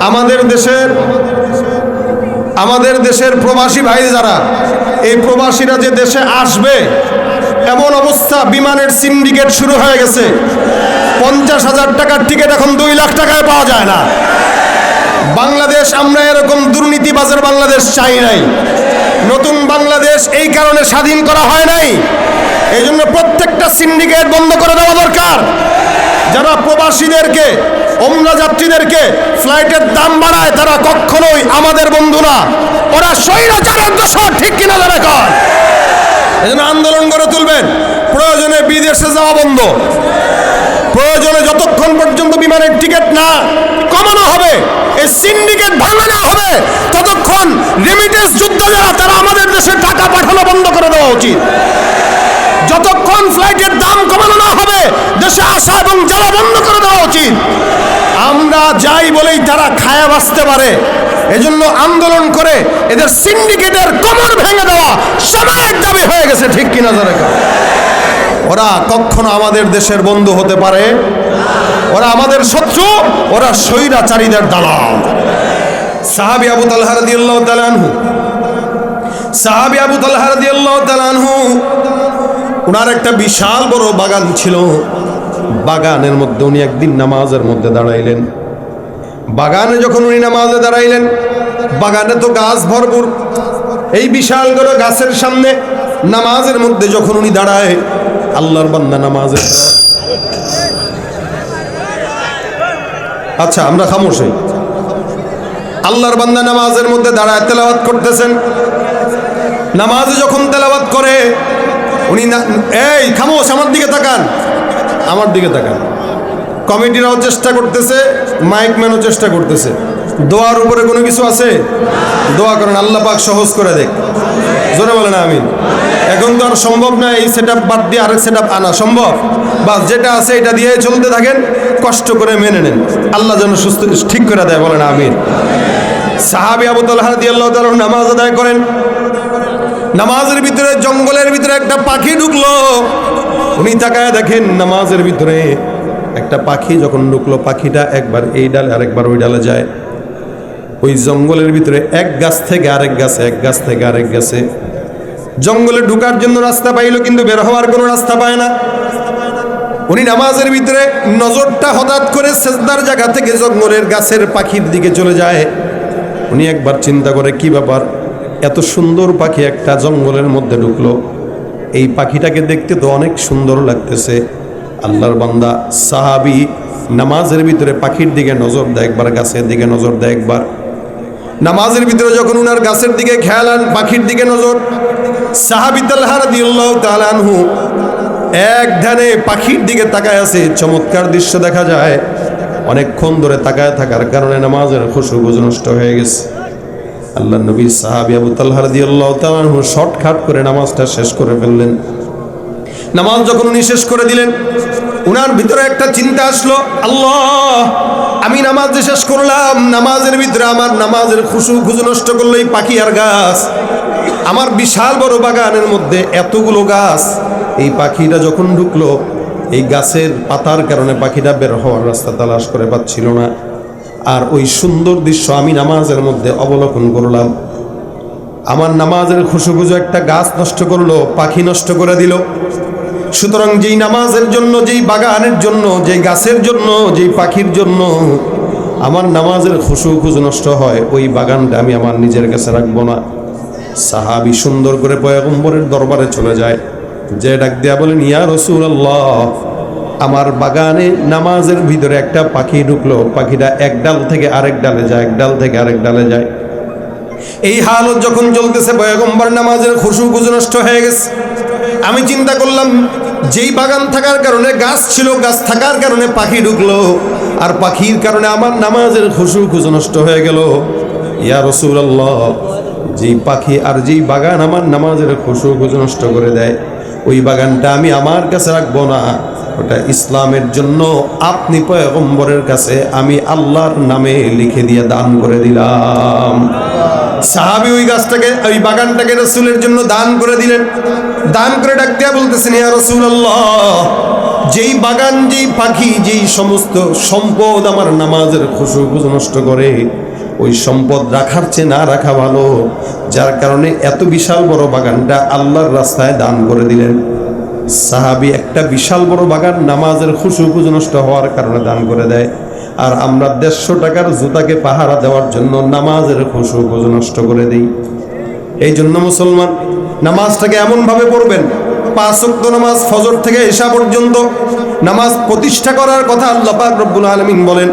আমাদের দেশের আমাদের দেশের প্রবাসী ভাই যারা, এই প্রবাসীরা যে দেশে আসবে, এমন অবস্থা, বিমানের সিন্ডিকেট শুরু হয়ে গেছে। পঞ্চাশ হাজার টাকার টিকিট এখন দুই লাখ টাকায় পাওয়া যায় না। বাংলাদেশ, আমরা এরকম দুর্নীতিবাজের বাংলাদেশ চাই নাই। নতুন বাংলাদেশ এই কারণে স্বাধীন করা হয় নাই। এই জন্য প্রত্যেকটা সিন্ডিকেট বন্ধ করে দেওয়া দরকার। যারা প্রবাসীদেরকে ওমরা যাত্রীদেরকে ফ্লাইটের দাম বাড়ায়, তারা কখনোই আমাদের বন্ধু না। ওরা স্বৈরাচারের দোষর, ঠিক কিনা যারা কর। এই জন্য আন্দোলন গড়ে তুলবেন। প্রয়োজনে বিদেশে যাওয়া বন্ধ। প্রয়োজনে যতক্ষণ পর্যন্ত বিমানের টিকিট না কমানো হবে, এই সিন্ডিকেট ভাঙানো হবে, ততক্ষণ রেমিটেন্স যুদ্ধ যারা, তারা আমাদের দেশে টাকা পাঠানো বন্ধ করে দেওয়া উচিত। যতক্ষণ ফ্লাইটের দাম কমানো না হবে, দেশে আসা এবং যাওয়া বন্ধ করে দেওয়া উচিত। আমরা যাই বলেই তারা খায়া বাঁচতে পারে। এজন্য আন্দোলন করে এদের সিন্ডিকেটের কোমর ভেঙে দেওয়া সময়ের দাবি হয়ে গেছে, ঠিক কিনা যারা ওরা কখনো আমাদের দেশের বন্ধু হতে পারে? ওরা আমাদের শত্রু? ওরা স্বৈরাচারীদের দালাল। সাহাবি আবু তালহা রাদিয়াল্লাহু তাআলা আনহু। সাহাবি আবু তালহা রাদিয়াল্লাহু তাআলা আনহু ওনার একটা বিশাল বড় বাগান ছিল। বাগানের মধ্যে উনি একদিন নামাজের মধ্যে দাঁড়াইলেন। বাগানে যখন উনি নামাজে দাঁড়াইলেন, বাগানে তো গাছ ভরপুর। এই বিশাল বড় গাছের সামনে নামাজের মধ্যে যখন উনি দাঁড়ায়, আল্লাহর বান্দা নামাজের আচ্ছা আমরা খামোশ। আল্লাহর বান্দা নামাজের মধ্যে দাঁড়ায় তেলাওয়াত করতেছেন। নামাজে যখন তেলাওয়াত করে উনি না, এই খামোশ আমার দিকে তাকান। আমার দিকে তাকান। কমিটিরাও চেষ্টা করতেছে, মাইক ম্যানও চেষ্টা করতেছে। দোয়ার উপরে কোনো কিছু আছে? দোয়া করেন, আল্লাহ পাক সহজ করে দেখ। জোরে বলে না আমি এখন তো আর সম্ভব না, এই সেট বাদ দিয়ে আরেক সেট আনা সম্ভব। বা যেটা আছে এটা দিয়ে চলতে থাকেন, কষ্ট করে মেনে নেন। আল্লাহ যেন সুস্থ, ঠিক করে দেয়, বলেন, আমিন। সাহাবি আবু তালহা দিয়ে আল্লাহ তাআলা নামাজ আদায় করেন। নামাজের ভিতরে, জঙ্গলের ভিতরে একটা পাখি ঢুকলো। উনি তাকায় দেখেন নামাজের ভিতরে একটা পাখি, যখন ঢুকলো পাখিটা একবার এই ডালে, আরেকবার ওই ডালে যায়। ওই জঙ্গলের ভিতরে এক গাছ থেকে আরেক গাছে, এক গাছ থেকে আরেক গাছে। জঙ্গলে ঢুকার জন্য রাস্তা পাইলো, কিন্তু বের হওয়ার কোনো রাস্তা পায় না। উনি নামাজের ভিতরে নজরটা হঠাৎ করে সেজদার জায়গা থেকে জঙ্গলের গাছের পাখির দিকে চলে যায়। উনি একবার চিন্তা করে, কি ব্যাপার? এত সুন্দর পাখি একটা জঙ্গলের মধ্যে ঢুকলো। এই পাখিটাকে দেখতে তো অনেক সুন্দর লাগতেছে। আল্লাহর বান্দা, সাহাবি নামাজের ভিতরে পাখির দিকে নজর দেয় একবার, গাছের দিকে নজর দেয় একবার। নামাজের ভিতরে যখন উনার গাছের দিকে খেয়াল আন, পাখির দিকে নজর। সাহাবি তালহার দিল্লাহ তালানহু এক ধ্যানে পাখির দিকে তাকায় আছে। চমৎকার দৃশ্য দেখা যায়। অনেকক্ষণ ধরে তাকায় থাকার কারণে নামাজের খুশু নষ্ট হয়ে গেছে। আল্লাহ নবী সাহাবি আবু তাল্লাহ রাদিয়াল্লাহু তাআলা শর্টকাট করে নামাজটা শেষ করে ফেললেন। নামাজ যখন উনি শেষ করে দিলেন, উনার ভিতরে একটা চিন্তা আসলো, আল্লাহ, আমি নামাজ শেষ করলাম, নামাজের ভিতরে আমার নামাজের খুশু খুশু নষ্ট করল এই পাখি আর গাছ। আমার বিশাল বড় বাগানের মধ্যে এতগুলো গাছ। এই পাখিটা যখন ঢুকলো, এই গাছের পাতার কারণে পাখিটা বের হওয়ার রাস্তা তালাশ করে পাচ্ছিল না। আর ওই সুন্দর দৃশ্য আমি নামাজের মধ্যে অবলোকন করলাম। আমার নামাজের খুশুখুজু একটা গাছ নষ্ট করল, পাখি নষ্ট করে দিল। সুতরাং যেই নামাজের জন্য, যেই বাগানের জন্য, যেই গাছের জন্য, যেই পাখির জন্য আমার নামাজের খুশু খুশু নষ্ট হয়, ওই বাগানটা আমি আমার নিজের কাছে রাখব না। সাহাবি সুন্দর করে পয়গম্বরের দরবারে চলে যায়। যে ডাক দেয়া বলেন, ইয়া রসুল আমার বাগানে নামাজের ভিতরে একটা পাখি ঢুকলো। পাখিটা এক ডাল থেকে আরেক ডালে যায়, এক ডাল থেকে আরেক ডালে যায়। এই হালত যখন চলতেছে পয়গম্বর নামাজের খুশু খুশু নষ্ট হয়ে গেছে। আমি চিন্তা করলাম, যেই বাগান থাকার কারণে গাছ ছিল, গাছ থাকার কারণে পাখি ঢুকলো, আর পাখির কারণে আমার নামাজের খুশু খুশু নষ্ট হয়ে গেল। ইয়া রসুল্লাহ যেই পাখি আর যেই বাগান আমার নামাজের খুশু খুশু নষ্ট করে দেয়, ওই বাগানটা আমি আমার কাছে রাখব না। ওটা ইসলামের জন্য আপনি পয়গম্বরের কাছে আমি আল্লাহর নামে লিখে দিয়ে দান করে দিলাম। সাহাবি ওই গাছটাকে, ওই বাগানটাকে রসুলের জন্য দান করে দিলেন। দান করে ডাক দিয়া বলতেছেন, ইয়া রসুল যেই বাগান, যেই পাখি, যেই সমস্ত সম্পদ আমার নামাজের খুশু নষ্ট করে, ওই সম্পদ রাখার চেয়ে না রাখা ভালো। যার কারণে এত বিশাল বড় বাগানটা আল্লাহর রাস্তায় দান করে দিলেন। সাহাবি একটা বিশাল বড় বাগান নামাজের খুশু নষ্ট হওয়ার কারণে দান করে দেয়। আর আমরা দেড়শো টাকার জুতাকে পাহারা দেওয়ার জন্য নামাজের খুশু নষ্ট করে দিই। এই জন্য মুসলমান, নামাজটাকে এমনভাবে পড়বেন, পাঁচ ওয়াক্ত নামাজ ফজর থেকে এশা পর্যন্ত নামাজ প্রতিষ্ঠা করার কথা আল্লাহ পাক রব্বুল আলমিন বলেন।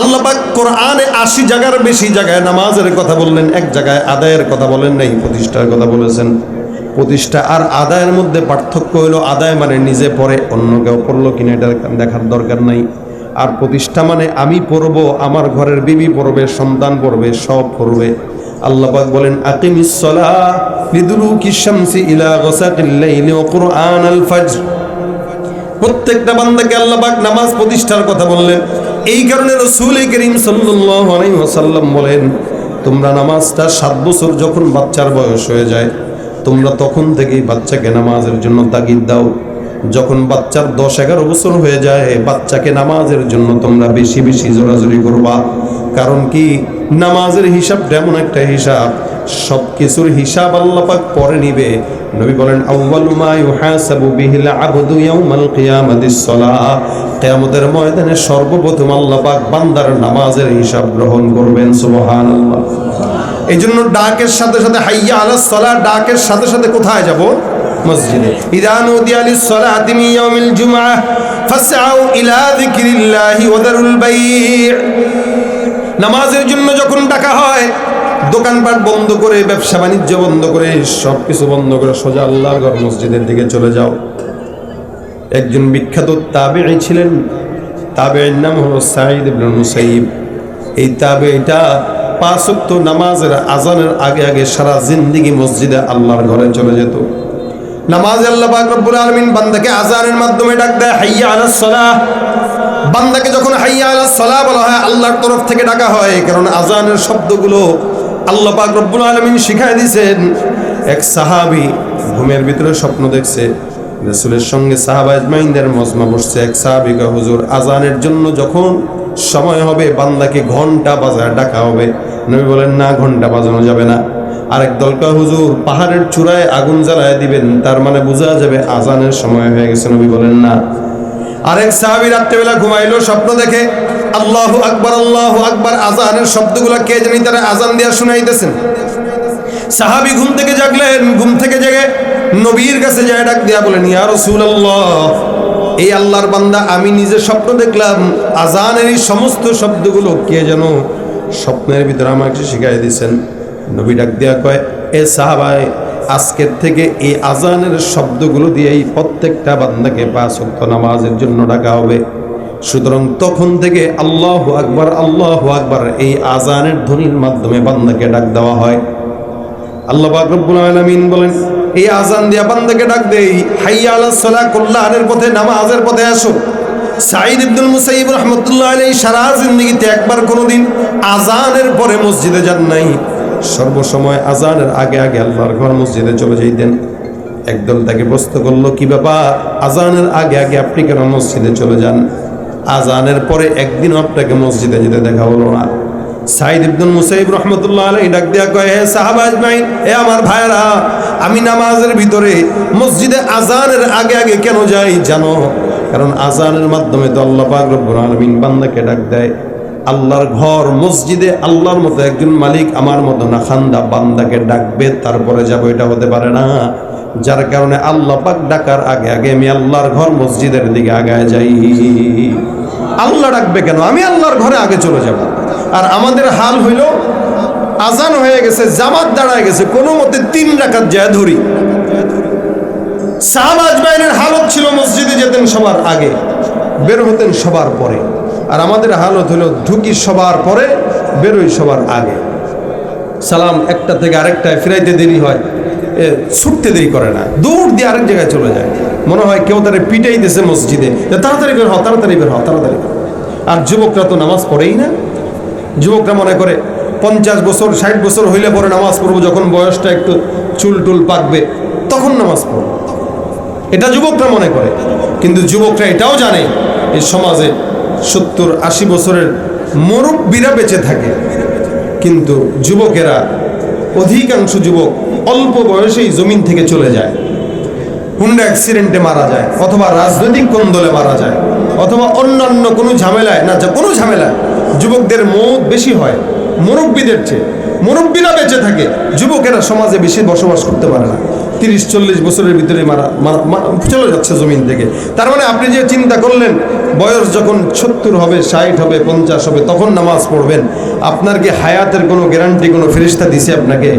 আল্লাহ পাক কোরআনে আশি জায়গার বেশি জায়গায় নামাজের কথা বললেন, এক জায়গায় আদায়ের কথা বলেন নাই, প্রতিষ্ঠার কথা বলেছেন। প্রতিষ্ঠা আর আদায়ের মধ্যে পার্থক্য হলো আদায় মানে নিজে পড়ে অন্য কেউ পড়ল কিনা এটা দেখার দরকার নাই। আর প্রতিষ্ঠা মানে আমি পড়ব, আমার ঘরের বিবি পড়বে, সন্তান পড়বে, সব পড়বে। আল্লাপাক বলেন প্রত্যেকটা বান্দাকে আল্লাহ পাক নামাজ প্রতিষ্ঠার কথা বললেন। এই কারণে রসুল করিম ওয়াসাল্লাম বলেন, তোমরা নামাজটা সাত বছর যখন বাচ্চার বয়স হয়ে যায় তোমরা তখন থেকেই বাচ্চাকে নামাজের জন্য তাগিদ দাও। যখন বাচ্চার দশ এগারো বছর হয়ে যায়, বাচ্চাকে নামাজের জন্য তোমরা বেশি বেশি জোরাজুরি করবা। কারণ কি? নামাজের হিসাবটা এমন একটা হিসাব। সব কিছুর হিসাব আল্লাহ পাক পরে নিবে। নবী বলেন কিয়ামতের ময়দানে সর্বপ্রথম আল্লাহ পাক বান্দার নামাজের হিসাব গ্রহণ করবেন, সুবহানাল্লাহ। এই জন্য ডাকের সাথে সাথে হাইয়া আলাস ডাকের সাথে সাথে কোথায় যাব? মসজিদে। ইদা নুদিয়া লিস সালাতি মিন ইয়াউমিল জুমআহ, ফাসআউ ইলা যিকরিল্লাহি ওয়া দারুল নামাজের জন্য যখন ডাকা হয়, দোকানপাট বন্ধ করে, ব্যবসা বাণিজ্য বন্ধ করে সব কিছু বন্ধ করে সোজা আল্লাহর ঘর মসজিদের দিকে চলে যাও। একজন বিখ্যাত তাবেঈ ছিলেন, তাবেঈর নাম হলো সাঈদ ইবনে মুসাইব এই তাবেঈটা পাঁচ ওয়াক্ত নামাজের আজানের আগে আগে সারা জিন্দিগি মসজিদে আল্লাহর ঘরে চলে যেত। নামাজ আল্লাহ রব্বুল আলামিন বান্দাকে আজানের মাধ্যমে ডাক দেয়, হাইয়া আলাস সালাহ। বান্দাকে যখন হাইয়া আলাস সালাহ বলা হয়, আল্লাহর তরফ থেকে ডাকা হয়, কারণ আজানের শব্দগুলো আল্লাহ পাক আলামিন শিখাই দিয়েছেন এক সাহাবি ঘুমের ভিতরে স্বপ্ন দেখছে, রাসূলের সঙ্গে সাহাবা আজমাইনদের মজমা বসছে। এক সাহাবিকা হুজুর, আজানের জন্য যখন সময় হবে, বান্দাকে ঘণ্টা বাজায় ডাকা হবে। নবী বলেন, না, ঘণ্টা বাজানো যাবে না। আরেক দলকা হুজুর, পাহাড়ের চূড়ায় আগুন জ্বালায় দিবেন, তার মানে বোঝা যাবে আজানের সময় হয়ে গেছে। নবী বলেন, না। আরেক সাহাবি রাত্রেবেলা ঘুমাইলো, স্বপ্ন দেখে, আল্লাহু আকবার আল্লাহু আকবার, আজানের শব্দগুলো কে জানি তারা আজান দিয়া শুনাইতেছেন। সাহাবি ঘুম থেকে জাগলেন, ঘুম থেকে জেগে নবীর কাছে যায় ডাক দিয়া বলেন, ইয়া রাসূলুল্লাহ, এই আল্লাহর বান্দা, আমি নিজে স্বপ্ন দেখলাম, আজানের এই সমস্ত শব্দগুলো কে যেন স্বপ্নের ভিতরে আমাকে শিখাই দিয়েছেন। নবী ডাক দিয়া কয়, এ সাহাবায়, আজকের থেকে এই আজানের শব্দগুলো দিয়েই প্রত্যেকটা বান্দাকে পাঁচ ওয়াক্ত নামাজের জন্য ডাকা হবে। সুতরাং তখন থেকে আল্লাহ আকবার আল্লাহ আকবার এই আজানের ধ্বনির মাধ্যমে বান্দাকে ডাক দেওয়া হয়। আল্লাহ পাক রব্বুল আলামিন বলেন, এই আজান দিয়া বান্দাকে ডাক দেই। হাইয়া আলাস সালাহ কল্যাণের পথে, নামাজের পথে আসো সাঈদ ইবনুল মুসাইব রহমতুল্লাহ আলাইহি সারা জিন্দেগিতে একবার কোনোদিন আজানের পরে মসজিদে যান নাই। সর্বসময় আজানের আগে আগে আল্লাহর ঘর মসজিদে চলে যাইতেন। একদল তাকে প্রশ্ন করল, কি ব্যাপার? আজানের আগে আগে আপনি কেন মসজিদে চলে যান? আজানের পরে একদিন আপনাকে মসজিদে যেতে দেখা হলো না। সাইদ ইবনুল মুসাইব রহমতুল্লাহ আলাই ডাক দেয়া কয়, হে সাহাবাজ আজমাইন, হে আমার ভাইয়েরা, আমি নামাজের ভিতরে মসজিদে আজানের আগে আগে কেন যাই জানো? কারণ আজানের মাধ্যমে তো আল্লাহ পাক আলামিন বান্দাকে ডাক দেয়। আল্লাহর ঘর, মসজিদে আল্লাহর মতো একজন মালিক আমার মতো না, খান্দা বান্দাকে ডাকবে, তারপরে যাব, এটা হতে পারে না। যার কারণে আল্লাহ পাক ডাকার আগে আগে আমি আল্লাহর ঘর, মসজিদের দিকে আগায় যাই। আল্লাহ ডাকবে কেন? আমি আল্লাহর ঘরে আগে চলে যাব। আর আমাদের হাল হইল, আজান হয়ে গেছে, জামাত দাঁড়ায় গেছে, কোনো মতে তিন রাকাত যায় ধরি সাহাবাজ বাইনের হালত ছিল মসজিদে যেতেন সবার আগে, বের হতেন সবার পরে। আর আমাদের হালত হলো ঢুকি সবার পরে, বেরোই সবার আগে। সালাম একটা থেকে আরেকটায় ফিরাইতে দেরি হয়, এ ছুটতে দেরি করে না। দূর দিয়ে আরেক জায়গায় চলে যায়। মনে হয় কেউ তারা পিটাই দিয়েছে মসজিদে তাড়াতাড়ি বের হও, তাড়াতাড়ি বের হও, তাড়াতাড়ি আর যুবকরা তো নামাজ পড়েই না। যুবকরা মনে করে পঞ্চাশ বছর, ষাট বছর হইলে পরে নামাজ পড়ব, যখন বয়সটা একটু চুল টুল পাকবে, তখন নামাজ পড়ব। এটা যুবকরা মনে করে। কিন্তু যুবকরা এটাও জানে, এই সমাজে সত্তর আশি বছরের মুরব্বীরা বেঁচে থাকে। কিন্তু যুবকেরা, অধিকাংশ যুবক অল্প বয়সেই জমিন থেকে চলে যায়। হুন্ডা অ্যাক্সিডেন্টে মারা যায়, অথবা রাজনৈতিক কোন্দলে মারা যায়, অথবা অন্যান্য কোনো ঝামেলায়, না, যা কোনো ঝামেলায় যুবকদের মৌত বেশি হয়, মুরব্বীদের চেয়ে। মুরব্বীরা বেঁচে থাকে, যুবকেরা সমাজে বেশি বসবাস করতে পারে না। তিরিশ, চল্লিশ বছরের ভিতরে মারা চলে যাচ্ছে জমিন থেকে। তার মানে আপনি যে চিন্তা করলেন, বয়স যখন সত্তর হবে, ষাট হবে, পঞ্চাশ হবে, তখন নামাজ পড়বেন। আপনার কি হায়াতের কোনো গ্যারান্টি কোনো ফেরিস্তা দিছে আপনাকে?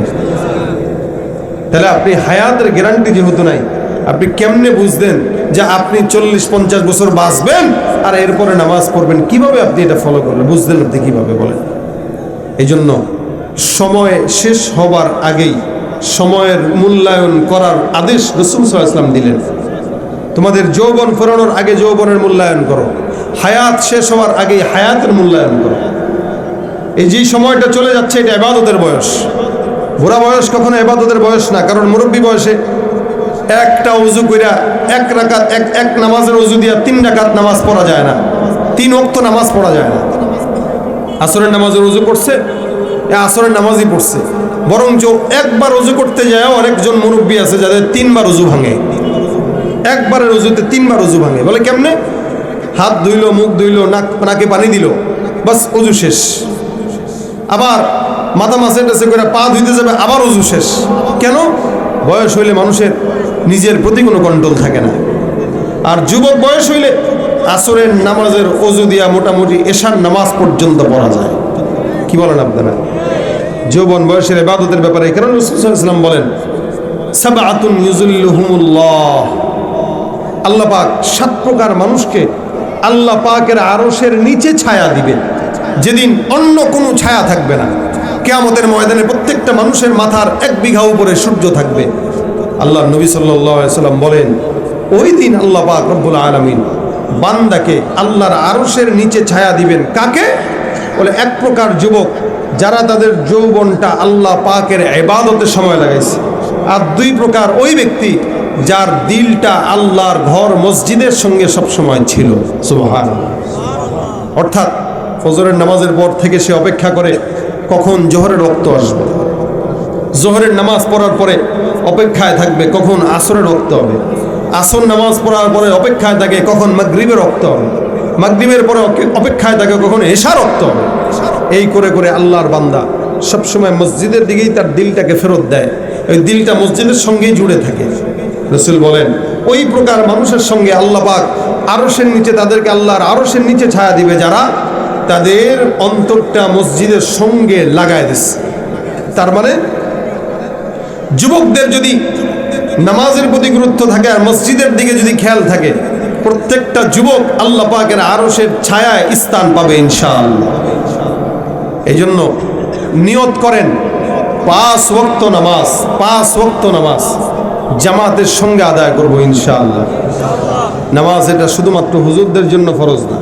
তাহলে আপনি হায়াতের গ্যারান্টি যেহেতু নাই, আপনি কেমনে বুঝলেন যে আপনি চল্লিশ, পঞ্চাশ বছর বাঁচবেন আর এরপরে নামাজ পড়বেন? কীভাবে আপনি এটা ফলো করবেন বুঝলেন আপনি কীভাবে বলেন? এই জন্য সময় শেষ হবার আগেই সময়ের মূল্যায়ন করার আদেশ রসুল ইসলাম দিলেন। তোমাদের যৌবন ফেরানোর আগে যৌবনের মূল্যায়ন করো। হায়াত শেষ হওয়ার আগেই হায়াতের মূল্যায়ন করো। এই যে সময়টা চলে যাচ্ছে, এটা এবাদতের বয়স। বুড়া বয়স কখনো এবাদতের বয়স না, কারণ মুরব্বী বয়সে একটা উজু কইরা এক রাকাত, এক এক নামাজের উজু দিয়া তিন রাকাত নামাজ পড়া যায় না। তিন অক্ত নামাজ পড়া যায় না। আসরের নামাজের উজু করছে আসরের নামাজই পড়ছে। বরঞ্চ একবার উজু করতে যায় অনেকজন মুরব্বী আছে যাদের তিনবার উজু ভাঙে। একবারের উজুতে তিনবার উজু ভাঙে। বলে কেমনে? হাত ধুইলো, মুখ ধুইলো, নাক, নাকে পানি দিল। বাস উজু শেষ। আবার মাথা মাসে টাসে করে পা ধুইতে যাবে, আবার উজু শেষ। কেন? বয়স হইলে মানুষের নিজের প্রতি কোনো কন্ট্রোল থাকে না। আর যুবক বয়স হইলে আসরের নামাজের অজু দিয়া মোটামুটি এশার নামাজ পর্যন্ত পড়া যায়। কি বলেন আপনারা? যৌবন বয়সের এবাদতের ব্যাপারে কেন রসুলাম বলেন সাবাতুন আল্লাহ পাক সাত প্রকার মানুষকে আল্লাহ পাকের আরশের নিচে ছায়া দিবেন। যেদিন অন্য কোনো ছায়া থাকবে না। কেয়ামতের ময়দানে প্রত্যেকটা মানুষের মাথার এক বিঘা উপরে সূর্য থাকবে। আল্লাহ নবী সাল্লাম বলেন, ওই দিন আল্লাহ পাক রব্বুল আলমিন বান্দাকে আল্লাহর আরশের নিচে ছায়া দিবেন কাকে? বলে, এক প্রকার যুবক, যারা তাদের যৌবনটা আল্লাহ পাকের এবাদতে সময় লাগাইছে। আর দুই প্রকার ওই ব্যক্তি, যার দিলটা আল্লাহর ঘর মসজিদের সঙ্গে সবসময় ছিল। সুবহান অর্থাৎ ফজরের নামাজের পর থেকে সে অপেক্ষা করে, কখন জোহরের রক্ত আসবে? জোহরের নামাজ পড়ার পরে অপেক্ষায় থাকবে, কখন আসরের রক্ত হবে? আসর নামাজ পড়ার পরে অপেক্ষায় থাকে, কখন মাগরিবের রক্ত হবে? মাগরিবের পরে অপেক্ষায় থাকে কখন এশা রক্ত। এই করে করে আল্লাহর বান্দা সবসময় মসজিদের দিকেই তার দিলটাকে ফেরত দেয়। ওই দিলটা মসজিদের সঙ্গেই জুড়ে থাকে। রসুল বলেন, ওই প্রকার মানুষের সঙ্গে আল্লাহ পাক আরসের নিচে তাদেরকে আল্লাহর আরসের নিচে ছায়া দিবে যারা তাদের অন্তরটা মসজিদের সঙ্গে লাগায় দিচ্ছে তার মানে যুবকদের যদি নামাজের প্রতি গুরুত্ব থাকে আর মসজিদের দিকে যদি খেয়াল থাকে প্রত্যেকটা যুবক আল্লাহ পাকের আরসের ছায়ায় স্থান পাবে ইনশাআল্লাহ। এই জন্য নিয়ত করেন, পাঁচ ওক্ত নামাজ, পাঁচ ওক্ত নামাজ জামাতের সঙ্গে আদায় করব ইনশাআল্লাহ। নামাজ এটা শুধুমাত্র হুজুরদের জন্য ফরজ না,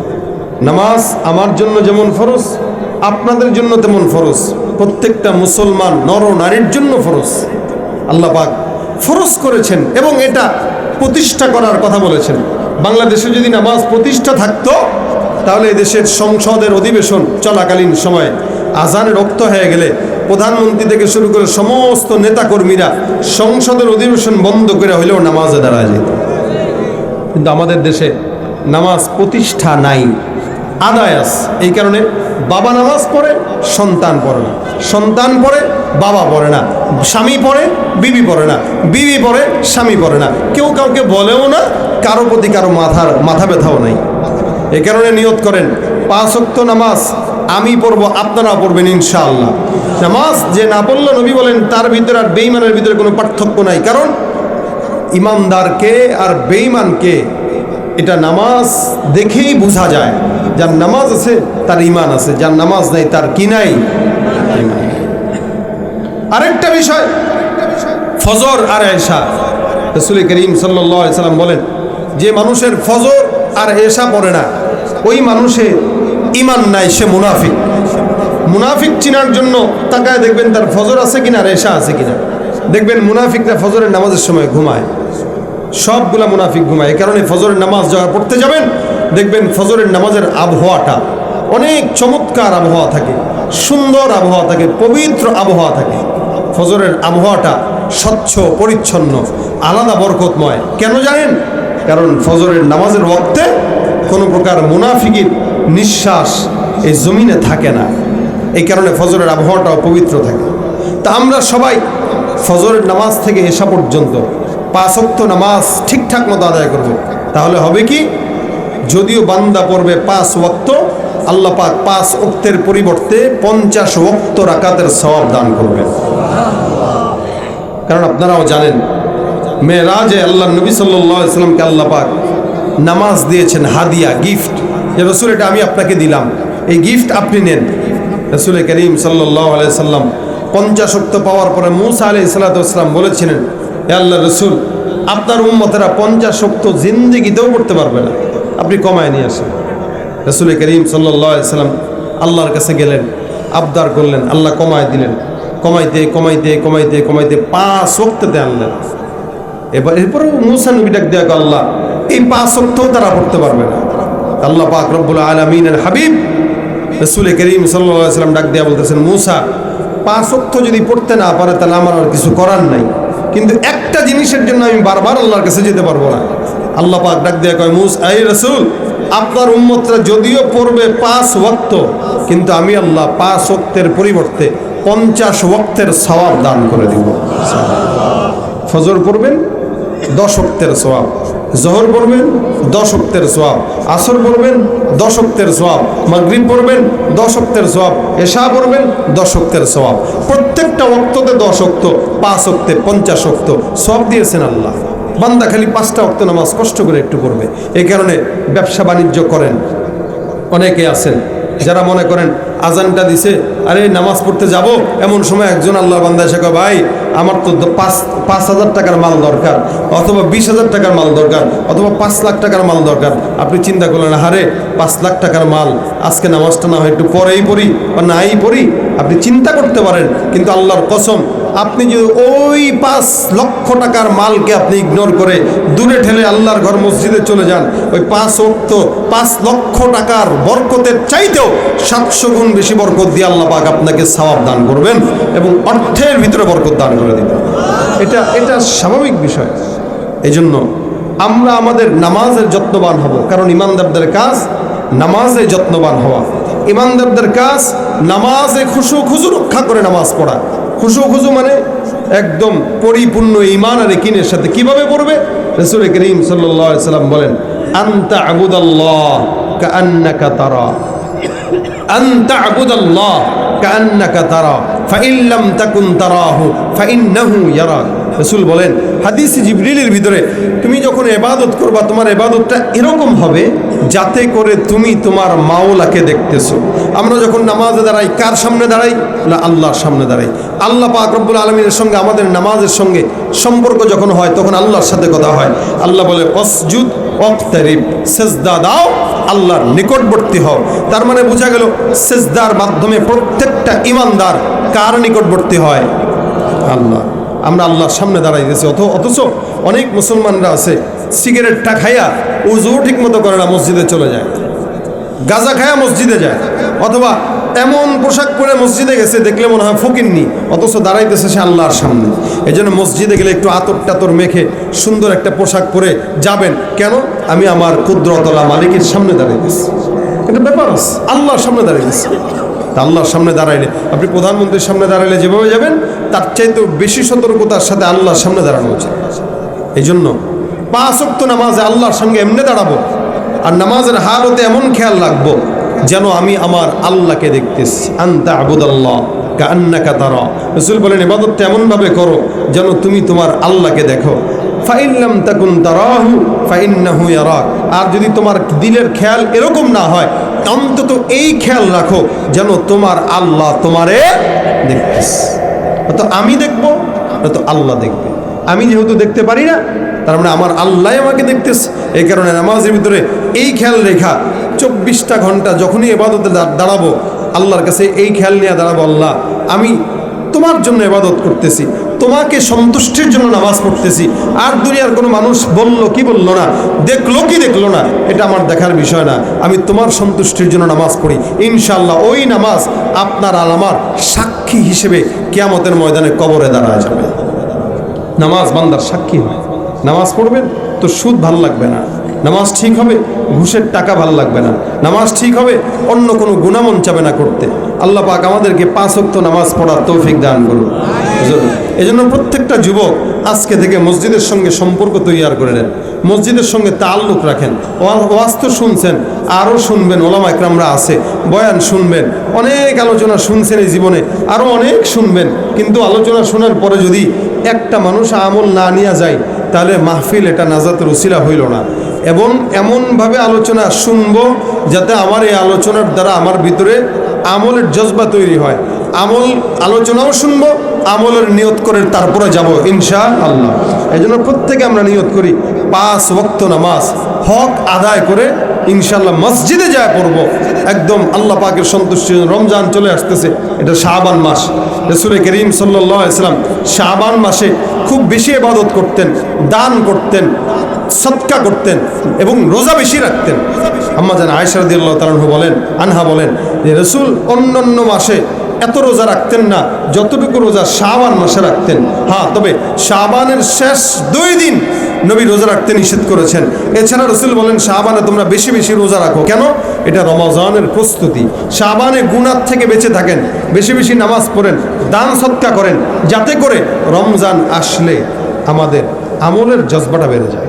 নামাজ আমার জন্য যেমন ফরজ, আপনাদের জন্য তেমন ফরজ, প্রত্যেকটা মুসলমান নর নারীর জন্য ফরজ। আল্লাহ পাক ফরজ করেছেন এবং এটা প্রতিষ্ঠা করার কথা বলেছেন। বাংলাদেশে যদি নামাজ প্রতিষ্ঠা থাকতো, তাহলে দেশের সংসদের অধিবেশন চলাকালীন সময়ে আজান রক্ত হয়ে গেলে প্রধানমন্ত্রী থেকে শুরু করে সমস্ত নেতাকর্মীরা সংসদের অধিবেশন বন্ধ করে হলেও নামাজে দাঁড়ায় যেত। কিন্তু আমাদের দেশে নামাজ প্রতিষ্ঠা নাই, আদায়াস, এই কারণে বাবা নামাজ পড়ে, সন্তান পড়ে না। সন্তান পড়ে, বাবা পড়ে না। স্বামী পড়ে, বিবি পড়ে না। বিবি পড়ে, স্বামী পড়ে না। কেউ কাউকে বলেও না, কারও প্রতি কারও মাথার, মাথা ব্যথাও নাই। এ কারণে নিয়ত করেন, পাঁচ ওয়াক্ত নামাজ আমি পড়ব আপনারা পড়বেন ইনশাআল্লাহ। নামাজ যে না পড়ল, নবী বলেন, তার ভিতরে আর বেইমানের ভিতরে কোনো পার্থক্য নাই। কারণ ইমানদারকে আর বেঈমানকে এটা নামাজ দেখেই বোঝা যায়। যার নামাজ আছে, তার ইমান আছে। যার নামাজ নাই, তার কি নাই। আরেকটা বিষয়, ফজর আর এশা। রসুল করিম সাল্লাম বলেন, যে মানুষের ফজর আর এশা পড়ে না, ওই মানুষের ইমান নাই, সে মুনাফিক। মুনাফিক চিনার জন্য তাকায় দেখবেন তার ফজর আছে কিনা আর এশা আছে কিনা। দেখবেন মুনাফিকরা ফজরের নামাজের সময় ঘুমায়। সবগুলা মুনাফিক ঘুমায়। এই কারণে ফজরের নামাজ যখন পড়তে যাবেন দেখবেন ফজরের নামাজের আবহাওয়াটা অনেক চমৎকার আবহাওয়া থাকে, সুন্দর আবহাওয়া থাকে, পবিত্র আবহাওয়া থাকে। ফজরের আবহাওয়াটা স্বচ্ছ, পরিচ্ছন্ন, আলাদা বরকতময়। কেন জানেন? কারণ ফজরের নামাজের ওক্তে কোনো প্রকার মুনাফিকির নিঃশ্বাস এই জমিনে থাকে না। এই কারণে ফজরের আবহাওয়াটাও পবিত্র থাকে। তা আমরা সবাই ফজরের নামাজ থেকে এসা পর্যন্ত পাঁচক্ত নামাজ ঠিকঠাক মতো আদায় করব। তাহলে হবে কি? যদিও বান্দা পড়বে পাঁচ ওক্ত আল্লাহ পাক পাঁচ ওক্তের পরিবর্তে পঞ্চাশ ওক্ত রাকাতের সওয়াব দান করবেন। কারণ আপনারাও জানেন, মেয়েরাজে আল্লাহ নবী সাল্লাহ আল্লাহ পাক নামাজ দিয়েছেন, হাদিয়া, গিফট। যে রসুল, এটা আমি আপনাকে দিলাম। এই গিফট আপনি নেন। রসুল করিম সাল্লাহ সাল্লাম পঞ্চাশক্ত পাওয়ার পরে মুসা আলি সাল্লাতাম বলেছিলেন এ আল্লাহ রসুল, আপনার উম্মতেরা পঞ্চাশক্ত জিন্দিগিতেও করতে পারবে না। আপনি কমায় নিয়ে আসেন। রসুল করিম সাল্লাম আল্লাহর কাছে গেলেন, আবদার করলেন, আল্লাহ কমায় দিলেন। কমাইতে কমাইতে কমাইতে কমাইতে পাঁচ ওক্ততে আনলেন। এবার, এরপরেও মুসা নবী ডাক দেয়া আল্লাহ, এই পাঁচ ওক্তও তারা পড়তে পারবে না। আল্লাহ পাক রব্বুল আলমিনের হাবিব রসুল করিম সাল্লাম ডাক দেয়া বলতেছেন, মুসা, পাঁচ ওক্ত যদি পড়তে না পারে তাহলে আমার আর কিছু করার নাই। কিন্তু একটা জিনিসের জন্য আমি বারবার আল্লাহর কাছে যেতে পারব না। আল্লাহ পাক ডাক দেয়া কয়, মুস, এই রসুল, আপনার উম্মতরা যদিও পড়বে পাঁচ ওক্ত কিন্তু আমি আল্লাহ পাঁচ ওক্তের পরিবর্তে পঞ্চাশ ওক্তের সওয়াব দান করে দিব। ফজর পড়বেন, দশ অক্তের সোয়াব জহর পড়বেন, দশ অক্তের সোয়াব আসর পড়বেন, দশ অক্তের সোয়াব মাগরিব পড়বেন, দশ অক্তের সোয়াব এশা পড়বেন, দশ অক্তের প্রত্যেকটা অক্ততে দশ অক্ত পাঁচ অক্তে পঞ্চাশ অক্ত সব দিয়েছেন আল্লাহ। বান্দা খালি পাঁচটা অক্ত নামাজ কষ্ট করে একটু পড়বে। এই কারণে ব্যবসা বাণিজ্য করেন। অনেকে আছেন যারা মনে করেন আজানটা দিছে, আরে নামাজ পড়তে যাব, এমন সময় একজন আল্লাহ বান্দা এসে ভাই, আমার তো পাঁচ পাঁচ হাজার টাকার মাল দরকার, অথবা বিশ হাজার টাকার মাল দরকার, অথবা পাঁচ লাখ টাকার মাল দরকার। আপনি চিন্তা করলেন হারে পাঁচ লাখ টাকার মাল, আজকে নামাজটা না হয় একটু পরেই পড়ি বা নাই পড়ি? আপনি চিন্তা করতে পারেন, কিন্তু আল্লাহর কসম আপনি যদি ওই পাঁচ লক্ষ টাকার মালকে আপনি ইগনোর করে দূরে ঠেলে আল্লাহর ঘর মসজিদে চলে যান, ওই পাঁচ অক্ত পাঁচ লক্ষ টাকার বরকতের চাইতেও সাতশো গুণ বেশি বরকত দিয়ে আল্লাহ পাক আপনাকে সওয়াব দান করবেন এবং অর্থের ভিতরে বরকত দান করে দিবেন। এটা এটা স্বাভাবিক বিষয়। এই জন্য আমরা আমাদের নামাজের যত্নবান হব, কারণ ইমানদারদের কাজ নামাজে যত্নবান হওয়া। ইমানদারদের কাজ নামাজে খুশু খুশু রক্ষা করে নামাজ পড়া। খুশু খুশু মানে একদম পরিপূর্ণ ইমান আর একিনের সাথে কীভাবে পড়বে? রসুল করিম সাল্লাম বলেন, আন্তা আবুদাল্লাহ বলেন, হাদিস জিবরিলের ভিতরে তুমি যখন এবাদত করবা, তোমার এবাদতটা এরকম হবে যাতে করে তুমি তোমার মাওলাকে দেখতেছো। আমরা যখন নামাজে দাঁড়াই, কার সামনে দাঁড়াই? না আল্লাহর সামনে দাঁড়াই। আল্লাহ পাক রব্বুল আলমীর সঙ্গে, আমাদের নামাজের সঙ্গে সম্পর্ক যখন হয়, তখন আল্লাহর সাথে কথা হয়। আল্লাহ বলে অসজুদ অক্তারিব সেজদা দাও, আল্লাহর নিকটবর্তী হও। তার মানে বোঝা গেল, সেজদার মাধ্যমে প্রত্যেকটা ইমানদার কার নিকটবর্তী হয়? আল্লাহ। আমরা আল্লাহর সামনে দাঁড়াই গেছি অথ, অথচ অনেক মুসলমানরা আছে সিগারেটটা খাইয়া উজু ঠিক মতো করে না মসজিদে চলে যায়। গাজা খায়া মসজিদে যায়। অথবা এমন পোশাক পরে মসজিদে গেছে দেখলে মনে হয় ফকিরনি অথচ দাঁড়াইতেছে সে আল্লাহর সামনে। এই জন্য মসজিদে গেলে একটু আতর টাতর মেখে সুন্দর একটা পোশাক পরে যাবেন। কেন? আমি আমার ক্ষুদ্রতলা মালিকের সামনে দাঁড়াইতেছি। এটা ব্যাপার আছে, আল্লাহর সামনে দাঁড়াইতেছি। আল্লাহর সামনে দাঁড়াইলে আপনি প্রধানমন্ত্রীর সামনে দাঁড়াইলে যেভাবে যাবেন তার চাইতেও বেশি সতর্কতার সাথে আল্লাহর সামনে দাঁড়ানো উচিত। এই জন্য পাঁচ অক্ত নামাজে আল্লাহর সঙ্গে এমনি দাঁড়াবো। আর নামাজের হালতে এমন খেয়াল রাখব, যেন আমি আমার আল্লাহকে দেখতেছি। আন্তা আবুদাল্লাহ কান্নাকা তারা। রসুল বলেন এবাদতটা এমনভাবে করো, যেন তুমি তোমার আল্লাহকে দেখো। ফাইল্লাম তাকুন তারাহু, ফাইন্নাহু ইয়ারাক। আর যদি তোমার দিলের খেয়াল এরকম না হয়, অন্তত এই খেয়াল রাখো, যেন তোমার আল্লাহ তোমারে দেখতেছে। তো আমি দেখব তো আল্লাহ দেখবে। আমি যেহেতু দেখতে পারি না তার মানে আমার আল্লাহ আমাকে দেখতেছে। এই কারণে নামাজের ভিতরে এই খেয়াল রেখা, চব্বিশটা ঘণ্টা যখনই এবাদতে দাঁড়াবো, আল্লাহর কাছে এই খেয়াল নিয়ে দাঁড়াবো, আল্লাহ, আমি তোমার জন্য এবাদত করতেছি, তোমাকে সন্তুষ্টির জন্য নামাজ পড়তেছি। আর দুনিয়ার কোনো মানুষ বলল কি বলল না, দেখল কি দেখল না, এটা আমার দেখার বিষয় না। আমি তোমার সন্তুষ্টির জন্য নামাজ পড়ি। ইনশাল্লাহ ওই নামাজ আপনার আর আমার সাক্ষী হিসেবে কেয়ামতের ময়দানে কবরে দাঁড়া যাবে। নামাজ বান্দার সাক্ষী হয়। নামাজ পড়বেন তো সুদ ভালো লাগবে না। নামাজ ঠিক হবে, ঘুষের টাকা ভালো লাগবে না। নামাজ ঠিক হবে, অন্য কোনো গুণামন চাবে না করতে। আল্লাহ পাক আমাদেরকে পাঁচ অক্ত নামাজ পড়ার তৌফিক দান করুন। এজন্য প্রত্যেকটা যুবক আজকে থেকে মসজিদের সঙ্গে সম্পর্ক তৈরি করে নেন। মসজিদের সঙ্গে তাল্লুক রাখেন। ওয়া- ওয়াজ তো শুনছেন, আরও শুনবেন, ওলামা একরামরা আছে, বয়ান শুনবেন, অনেক আলোচনা শুনছেন এই জীবনে, আরও অনেক শুনবেন। কিন্তু আলোচনা শোনার পরে যদি একটা মানুষ আমল না নিয়ে যায় তাহলে মাহফিল এটা নাজাতের উসিলা হইল না। এবং এমনভাবে আলোচনা শুনব যাতে আমার এই আলোচনার দ্বারা আমার ভিতরে আমলের জজ্বা তৈরি হয়। আমল আলোচনাও শুনব, আমলের নিয়ত করে তারপরে যাব ইনশা আল্লাহ এই জন্য প্রত্যেকে আমরা নিয়ত করি, পাঁচ ওক্ত নামাজ হক আদায় করে ইনশাল্লাহ মসজিদে যায় পড়ব। একদম আল্লাহ পাকের সন্তুষ্টি রমজান চলে আসতেছে। এটা শাহবান মাস। রসুল করিম সাল্লাহ ইসলাম শাহবান মাসে খুব বেশি এবাদত করতেন, দান করতেন সৎকা করতেন এবং রোজা বেশি রাখতেন। আম্মা যেন আয়সারদি আল্লাহ তালু বলেন, আনহা বলেন যে, রসুল অন্য অন্য মাসে এত রোজা রাখতেন না, যতটুকু রোজা শাবান মাসে রাখতেন। হ্যাঁ তবে শাবানের শেষ দুই দিন নবী রোজা রাখতে নিষেধ করেছেন। এছাড়া রসুল বলেন, শাবানে তোমরা বেশি বেশি রোজা রাখো। কেন? এটা রমজানের প্রস্তুতি। শাবানে গুণার থেকে বেঁচে থাকেন, বেশি বেশি নামাজ পড়েন, দান সৎকা করেন, যাতে করে রমজান আসলে আমাদের আমলের জজবাটা বেড়ে যায়।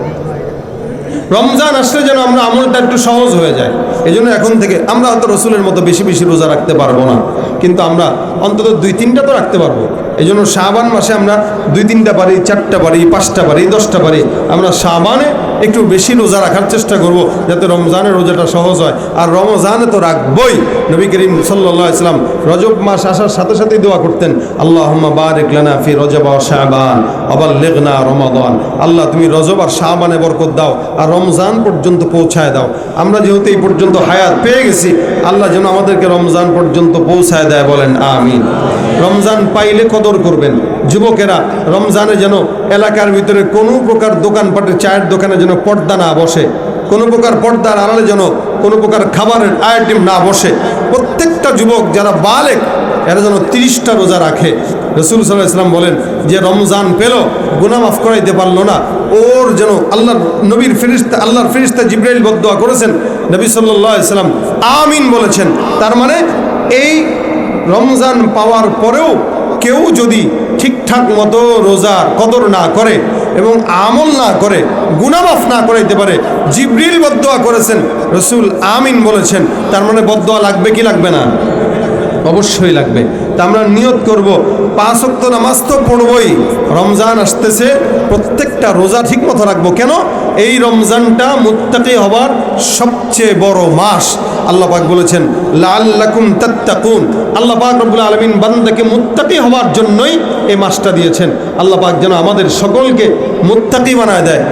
রমজান আসলে যেন আমরা আমলটা একটু সহজ হয়ে যায়। এই এখন থেকে আমরা হয়তো রসুলের মতো বেশি বেশি রোজা রাখতে পারব না। কিন্তু আমরা অন্তত দুই তিনটা তো রাখতে পারব। এই জন্য শাহবান মাসে আমরা দুই তিনটা পারি চারটা পারি পাঁচটা পারি দশটা পারি আমরা শাবানে একটু বেশি রোজা রাখার চেষ্টা করব যাতে রমজানের রোজাটা সহজ হয়। আর রমজানে তো রাখবই। নবী করিম সাল্লাহ ইসলাম রজব মাস আসার সাথে সাথেই দোয়া করতেন আল্লাহ বারিক লানা ফি রজব শাহবান আবার লেগনা রমাদান। আল্লাহ, তুমি রজব আর শাহবানে বরকত দাও আর রমজান পর্যন্ত পৌঁছায় দাও। আমরা যেহেতু এই পর্যন্ত হায়াত পেয়ে গেছি, আল্লাহ যেন আমাদেরকে রমজান পর্যন্ত পৌঁছায় দেয় বলেন, আমিন। রমজান পাইলে কদর করবেন। যুবকেরা, রমজানে যেন এলাকার ভিতরে কোনো প্রকার দোকানপাটে চায়ের দোকানে যেন পর্দা না বসে, কোনো প্রকার পর্দার আড়ালে যেন কোনো প্রকার খাবারের আইটেম না বসে, প্রত্যেকটা যুবক যারা বালেক, এরা যেন তিরিশটা রোজা রাখে। রসুল সাল্লাহ ইসলাম বলেন, যে রমজান পেল গুনা মাফ করাইতে পারল না। ওর যেন আল্লাহ নবীর ফিরিস্তা আল্লাহর ফিরিস্তা জিব্রাইল বদুয়া করেছেন, নবী সাল্লাহ ইসলাম আমিন বলেছেন। তার মানে এই রমজান পাওয়ার পরেও কেউ যদি ঠিকঠাক মতো রোজার কদর না করে এবং আমল না করে গুণামাফ না করাইতে পারে, জিব্রিল বদোয়া করেছেন, রসুল আমিন বলেছেন, তার মানে বদোয়া লাগবে কি লাগবে না? অবশ্যই লাগবে। তা আমরা নিয়ত করব, পাঁচ অক্ত নামাজ তো পড়বই। রমজান আসতেছে, প্রত্যেকটা রোজা ঠিক মতো রাখব। কেন? এই রমজানটা মুত্তাকি হবার সবচেয়ে বড় মাস। আল্লাহ পাক বলেছেন লাল্লাকুম তাত্তাকুন। আল্লাহ পাক রব্বুল আলমিন বান্দাকে মুত্তাকি হওয়ার জন্যই এই মাসটা দিয়েছেন। আল্লাহ পাক যেন আমাদের সকলকে মুত্তাকি বানায় দেয়।